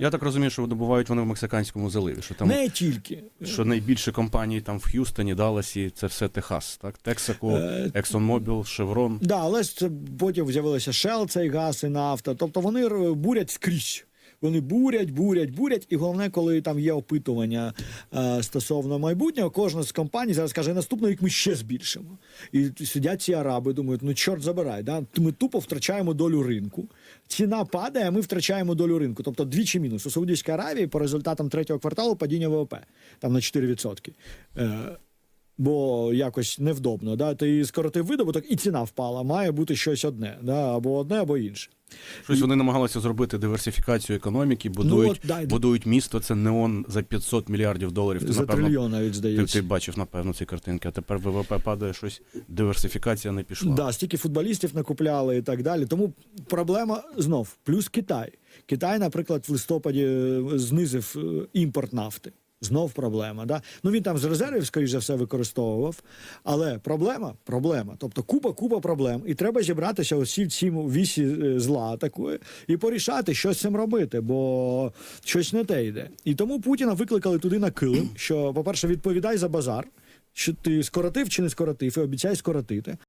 Я так розумію, що добувають вони в Мексиканському заливі, що там Не тільки. що найбільше компаній там в Х'юстоні, Далласі, це все Техас, так? Тексако, Е, ExxonMobil, Chevron. Да, але ж це потім з'явилися Shell, цей газ і нафта. Тобто вони бурять скрізь. Вони бурять, бурять, бурять, і головне, коли там є опитування е, стосовно майбутнього, кожна з компаній зараз каже, наступний рік ми ще збільшимо. І сидять ці араби, думають, ну чорт забирай, да? ми тупо втрачаємо долю ринку. Ціна падає, а ми втрачаємо долю ринку. Тобто двічі мінус. У Саудівській Аравії по результатам третього кварталу падіння ВВП там на 4%. Е, бо якось невдобно. Да? Ти скоротив видобуток, і ціна впала. Має бути щось одне, да? або одне, або інше. Щось вони намагалися зробити диверсифікацію економіки, будують, Ну, от, будують місто. Це неон за 500 мільярдів доларів. Ти, За напевно, трильйон навіть здається. ти бачив, напевно, ці картинки. А тепер ВВП падає щось, диверсифікація не пішла. Да, стільки футболістів накупляли і так далі. Тому проблема знов плюс Китай. Китай, наприклад, в листопаді е, знизив е, імпорт нафти. Знов проблема. Да? Ну він там з резервів, скоріш за все, використовував. Але проблема, проблема. Тобто купа, купа проблем. І треба зібратися усі в цій вісі е, зла такої і порішати, що з цим робити, бо щось не те йде. І тому Путіна викликали туди на килим, що, по-перше, відповідай за базар, що ти скоротив чи не скоротив, і обіцяй скоротити.